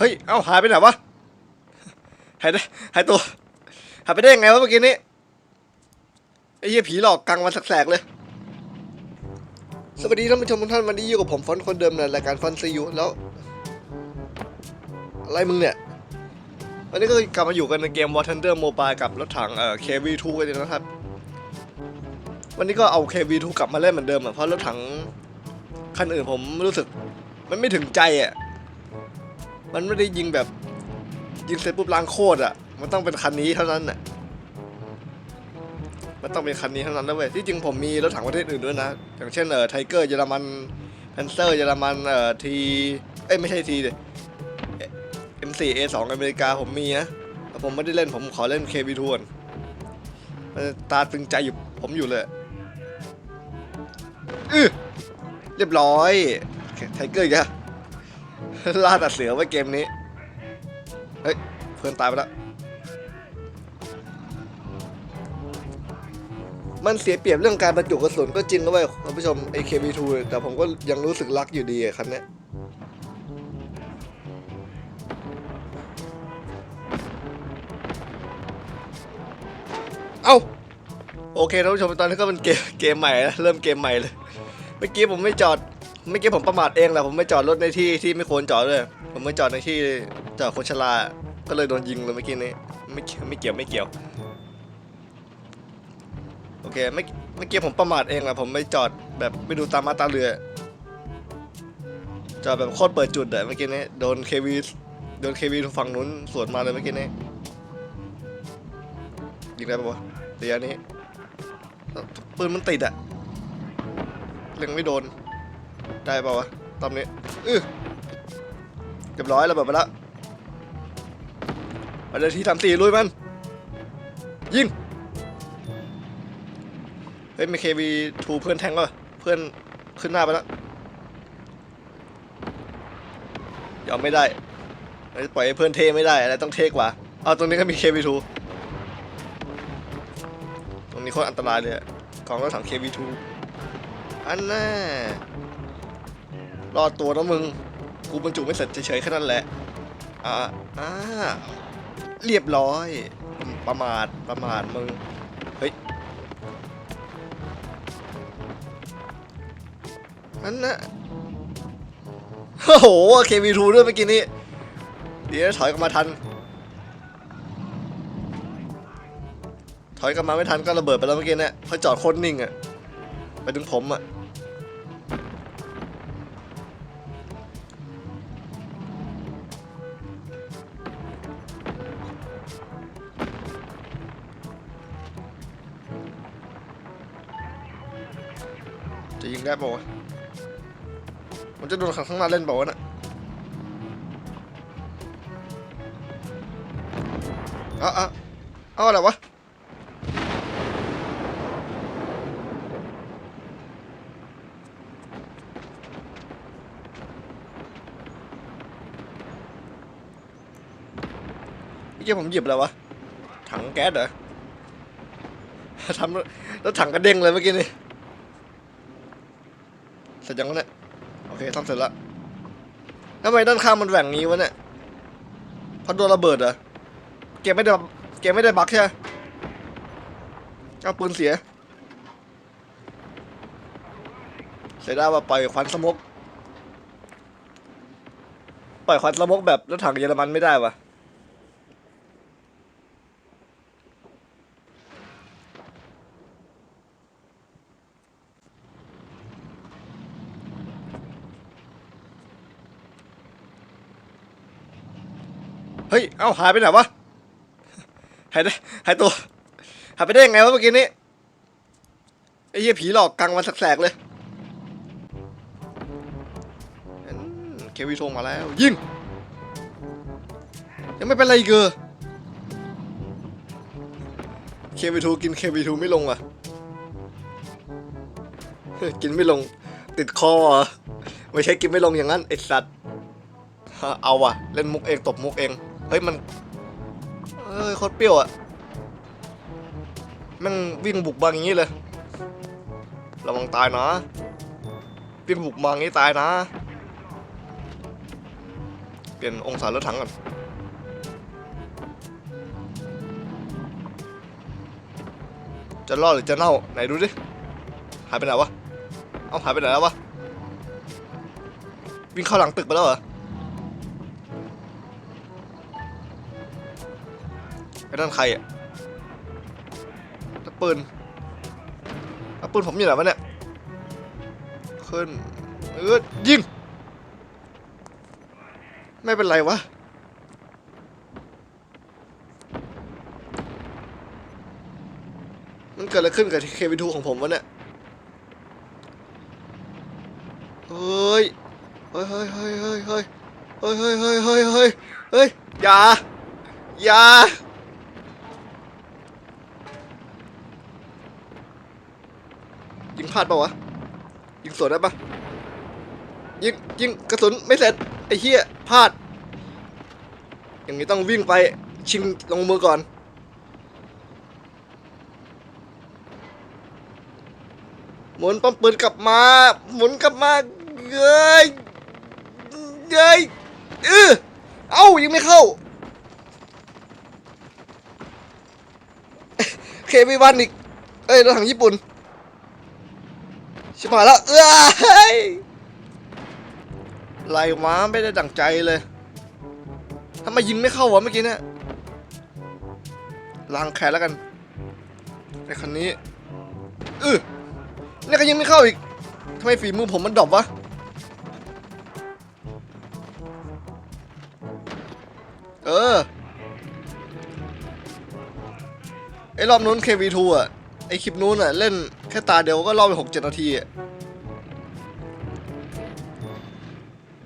เฮ้ย เอ้าหายไปไหนวะ หายได้หายตัว หายไปได้ยังไงวะเมื่อกี้นี้ ไอ้เหี้ยผีหลอกกลางวันแสกๆเลย สวัสดีท่านผู้ชมทุกท่านวันนี้อยู่กับผมฟอนต์คนเดิมในรายการฟอนซียูแล้ว อะไรมึงเนี่ย วันนี้ก็กลับมาอยู่กันในเกม War Thunder Mobile กับรถถังเอ่อ KV2 กันอีกนะครับ วันนี้ก็เอา KV2 กลับมาเล่นเหมือนเดิมอะเพราะรถถังคันอื่นผมรู้สึก มันไม่ถึงใจอะ มันไม่ได้ยิงแบบ ยิงเสร็จปุ๊บล้างโคตรอะ มันต้องเป็นคันนี้เท่านั้นอะมันต้องเป็นคันนี้เท่านั้นนะเว้ยที่จริงผมมีรถถังประเทศอื่นด้วยนะ อย่างเช่นเอ่อไทเกอร์เยอรมันแพนเซอร์เยอรมันเอ่อทีเอ้ยไม่ใช่ทีเลย M4 A2 อเมริกาผมมีนะแต่ผมไม่ได้เล่นผมขอเล่น KB2 ก่อนมันตาตึงใจอยู่ผมอยู่เลยอือเรียบร้อยไทเกอร์อีกอะ ล่าตัดเสือไว้เกมนี้ เฮ้ย เพื่อนตายไปแล้ว มันเสียเปรียบเรื่องการบรรจุกระสุนก็จริงนะเว้ยท่านผู้ชม AKB2 แต่ผมก็ยังรู้สึกรักอยู่ดีอะคันเนี้ยเอ้า โอเคท่านผู้ชมตอนนี้ก็เป็นเกมเกมใหม่แล้วเริ่มเกมใหม่เลย เมื่อกี้ผมไม่จอด เมื่อกี้ผมประมาทเองแหละผมไม่จอดรถในที่ที่ไม่ควรจอดเลยผมไม่จอดในที่จอดคนชราก็เลยโดนยิงเลยเมื่อกี้นี้ไม่ไม่เกี่ยวไม่เกี่ยวโอเคไม่เมื่อกี้ผมประมาทเองแหละผมไม่จอดแบบไม่ดูตามมาตาเรือ จอดแบบโคตรเปิดจุดอะเมื่อกี้นี้โดนเควีโดนเควีฝั่งนู้นสวนมาเลยเมื่อกี้นี้ยิงได้ปะวะระยะนี้ปืนมันติดอะเล็งไม่โดน ได้ป่าวะตอนนี้อื้อเรียบร้อยแล้วแบบไปแล้วมาเลยที่ทำสี่ลุยมัน ยิง เฮ้ยมีเควีทูเพื่อนแทงก็เพื่อนขึ้นหน้าไปแล้วยอมไม่ได้ ปล่อยให้เพื่อนเทไม่ได้อะไรต้องเทกว่า เอาตรงนี้ก็มีเควีทูตรงนี้โคตรอันตรายเลยอะกองรถถังเควีทูอันน่า รอดตัวนะมึง กูบรรจุไม่เสร็จเฉยๆแค่นั้นแหละ อ่าอ่าเรียบร้อย ประมาทประมาทมึง เฮ้ยนั่นนะโอ้โห KV2 ด้วยเมื่อกี้นี้เดี๋ยวถอยกลับมาทัน ถอยกลับมาไม่ทันก็ระเบิดไปแล้วเมื่อกี้เนี่ยเพราจอดโคตรนิ่งอะไปถึงผมอะ ได้ป่าวะมันจะโดนขังข้างหน้าเล่นป่าวะน่ะอาเอาเอาอะไรวะนี่แกผมหยิบอะไรวะ ถังแก๊สเหรอทำแล้วแล้วถังกระเด้งเลยเมื่อกี้นี่ เสร็จยังวะเนี่ยโอเคทำเสร็จแล้วทำไมด้านข้างมันแหว่งงี้วะเนี่ยเพราะโดนระเบิดเหรอเกมไม่ได้เกมไม่ได้บั๊กใช่ไหมเอาปืนเสีย เสียได้ว่าปล่อยควันสมกปล่อยควันสมกแบบรถถังเยอรมันไม่ได้วะ เฮ้ย เอ้าหายไปไหนวะ หายได้หายตัว หายไปได้ยังไงวะเมื่อกี้นี้ ไอ้เหี้ยผีหลอกกลางวันแสกๆเลยเควีโทมาแล้ว ยิง ยังไม่เป็นไรเกอเควีทูกินเควีทูไม่ลงอะ กินไม่ลง ติดคอไม่ใช่กินไม่ลงอย่างนั้นไอสัตว์ เอาว่ะ เล่นมุกเองตบมุกเอง เฮ้ยมันเอ้ยโคตรเปรี้ยวอะแมันวิ่งบุกบางอย่างนี้เลยระวังตายนะวิ่งบุกมาอย่างนี้ตายนะ เปลี่ยนองศารถถังก่อนจะรอดหรือจะเน่าไหนดูดิหายไปไหนวะ เอาหายไปไหนแล้ววะ วิ่งเข้าหลังตึกไปแล้วเหรอ ไอ้นั่นใครอะตะปืนตะปืนผมอยู่ไหนวะเนี่ย ขึ้นเออยิง ไม่เป็นไรวะ มันเกิดอะไรขึ้นกับเควิทูของผมวะเนี่ย เฮ้ย เฮ้ยเฮ้ยเฮ้ยเฮ้ยเฮ้ยเฮ้ยเฮ้ยเฮ้ยเฮ้ยเฮ้ยอย่า อย่า พลาดปะวะ ยิงสวนได้ปะยิงยิงกระสุนไม่เสร็จไอ้เหี้ยพลาด อย่างนี้ต้องวิ่งไปชิงลงมือก่อน หมุนป้อมปืนกลับมา หมุนกลับมาเย้ยเย้ยเออเอ้ายังไม่เข้าเควีวันอีก เอ้ยรถถังญี่ปุ่น ชิบหายแล้วเอ้ยไรวะไม่ได้ดั่งใจเลยทำไมยิงไม่เข้าวะเมื่อกี้เนี่ยล้างแขนแล้วกันไอ้คันนี้เออเนี่ยก็ยิงไม่เข้าอีกทำไมฝีมือผมมันดรอปวะเออไอ้รอบนู้น KV2 อะไอ้คลิปนู้นอะเล่น แค่ตาเดียวก็รอไปหกเจ็ดนาทีอะ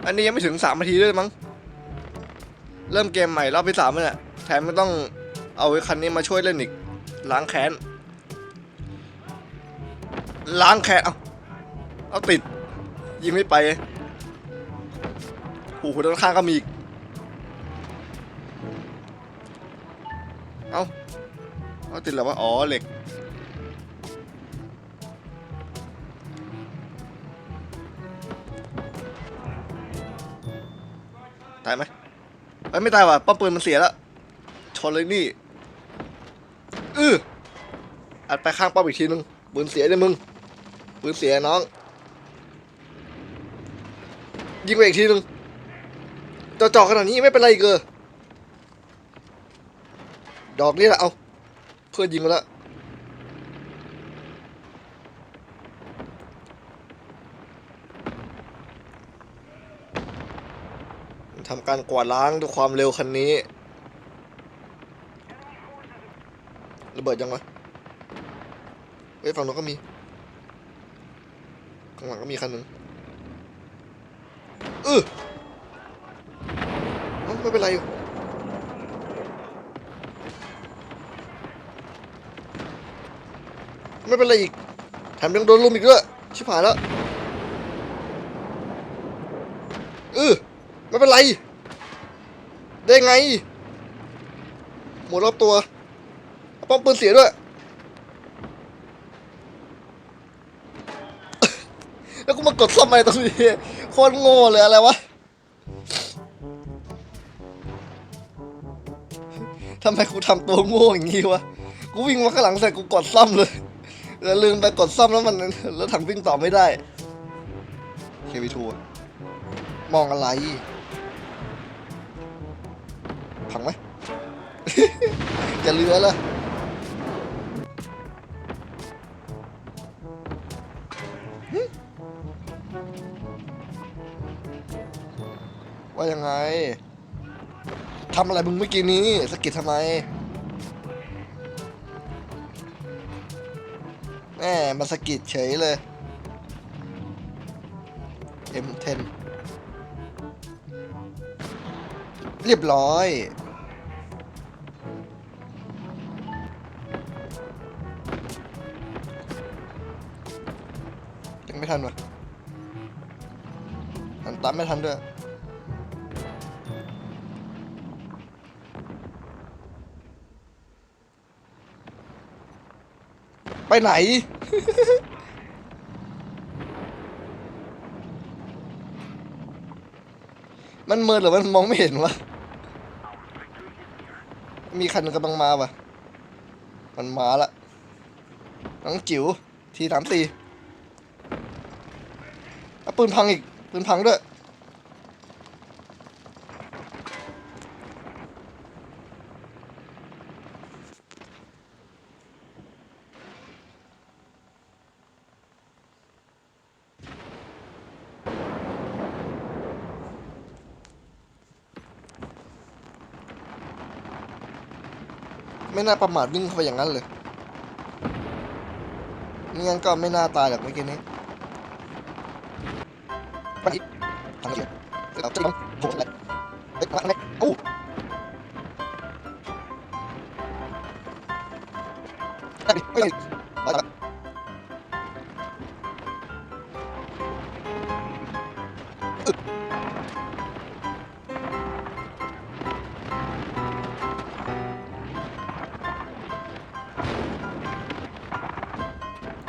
อันนี้ยังไม่ถึงสามนาทีด้วยมั้ง เริ่มเกมใหม่รอบที่สามเนี่ยแถมไม่ต้องเอาไอ้คันนี้มาช่วยเล่นอีก ล้างแค้น ล้างแค้น เอาเอาติด ยิงไม่ไปโอ้โหด้านข้างก็มีอีก เอาเอาติดแล้ววะอ๋อเหล็ก ตายไหมเอ้ยไม่ตายว่ะป้อมปืนมันเสียแล้วชนเลยนี่อืออัดไปข้างป้อมอีกทีนึงปืนเสียเนี่ยมึงปืนเสียน้อง ยิงไปอีกทีนึงจ่อๆขนาดนี้ไม่เป็นไรอีกเกอดอกนี้แหละเอาเพื่อนยิงมาแล้ว ทำการกวาดล้างด้วยความเร็วคันนี้ระเบิดยังวะเฮ้ยฝั่งโน้นก็มี ข้างหลังก็มีคันหนึ่งเออเอ้าไม่เป็นไรอยู่ไม่เป็นไรอีก แถมยังโดนลุมอีกด้วย ชิบหายแล้วเออ ไม่เป็นไร ได้ไง หมดรอบตัว ป้อมปืนเสียด้วย แล้วกูมากดซ่อมอะไรตรงนี้ โคตรโง่เลยอะไรวะทำไมกูทำตัวโง่อย่างงี้วะ กูวิ่งมาข้างหลังใส่กูกดซ่อมเลยแล้วลืมไปกดซ่อมแล้วมันแล้วถังวิ่งต่อไม่ได้ เควีทูมองอะไร จะเรือละหึว่ายังไงทำอะไรมึงเมื่อกี้นี้สะกิดทำไมแหมมาสะกิดเฉยเลย M10 เรียบร้อย ตามไม่ทันด้วยไปไหน มันเมินหรือมันมองไม่เห็นวะ มีคันกำลังมาวะมันมาละ น้องจิ๋วทีสามสี่อะปืนพังอีก ปืนพังด้วย ไม่น่าประมาทวิ่งเข้าไปอย่างนั้นเลยไม่งั้นก็ไม่น่าตายหรอกเมื่อกี้นี้ไปอีกทางเดียวเราจะลองโผล่อะไรเฮ้ยทางไหนอู้ได้ดิไม่ได้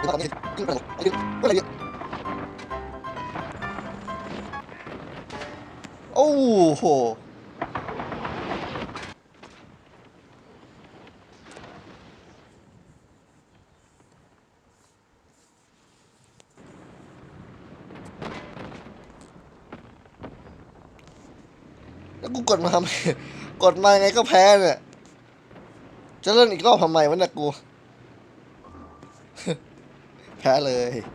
โอ้โหแล้วกูกดมาทำไมกดมาไงก็แพ้เนี่ย จะเล่นอีกรอบทำไมวะเนี่ยกู แพ้เลย